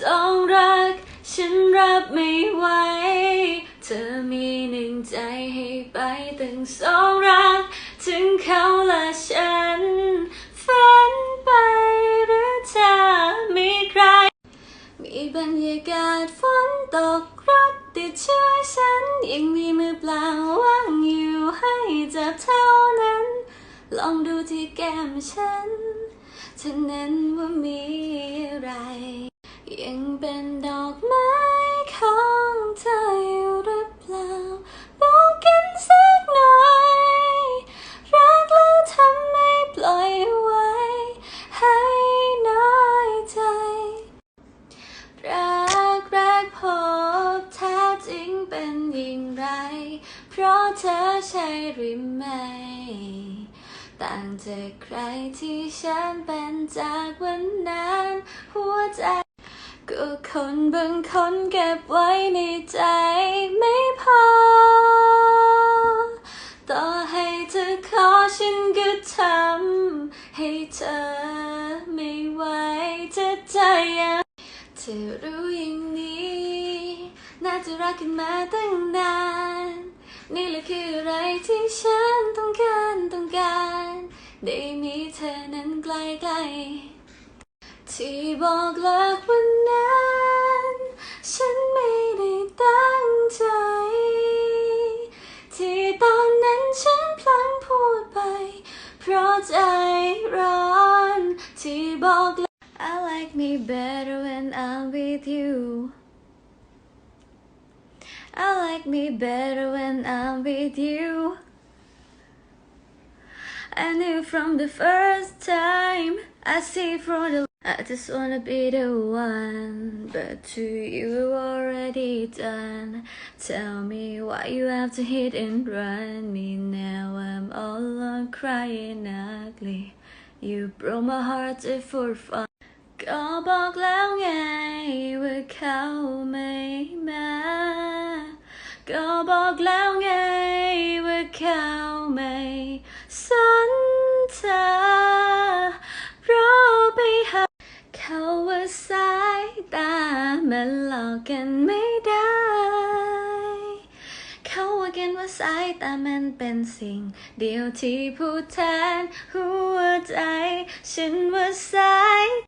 สองรักฉันรับไม่ไหว เธอมีหนึ่งใจให้ไปตั้งสองรัก ถึงเขาและฉัน ฝันไปหรือเธอมีใคร มีบรรยากาศฝนตกรถติดช่วยฉัน ยังมีมือเปล่าว่างอยู่ให้จับเท่านั้น ลองดูที่แก้มฉันเท่านั้นว่ามี เป็นอย่างไร เพราะเธอใช่หรือไม่ ต่างจากใครที่ฉันเป็นจากวันนั้น หัวใจก็คนบางคนเก็บไว้ในใจไม่พอ ต่อให้เธอขอฉันก็ทำให้เธอไม่ไหวจะใจยังเธอรู้ย่าง นี้น่าจะรักกันมาตั้งนาน นี่แหละคืออะไรที่ฉันต้องการต้องการ ได้มีเธอนั้นใกล้ๆที่บอกเลิกวันนั้น ฉันไม่ได้ตั้งใจ ที่ตอนนั้นฉันพลั้งพูดไป เพราะใจร้อนที่บอกเลิก I like me better when I'm with you I like me better when I'm with you I knew from the first time I see from the I just wanna be the one But to you already done Tell me why you have to hit and run me now I'm all alone crying ugly You broke my heart just for fun ก็บอกแล้วไงว่าเขาไม่มา เขาไม่สนเธอเพราะไปหาเขาว่าสายตามันหลอกกันไม่ได้ เขาว่ากันว่าสายตามันเป็นสิ่ง เดียวที่พูดแทนหัวใจ ฉันว่าสาย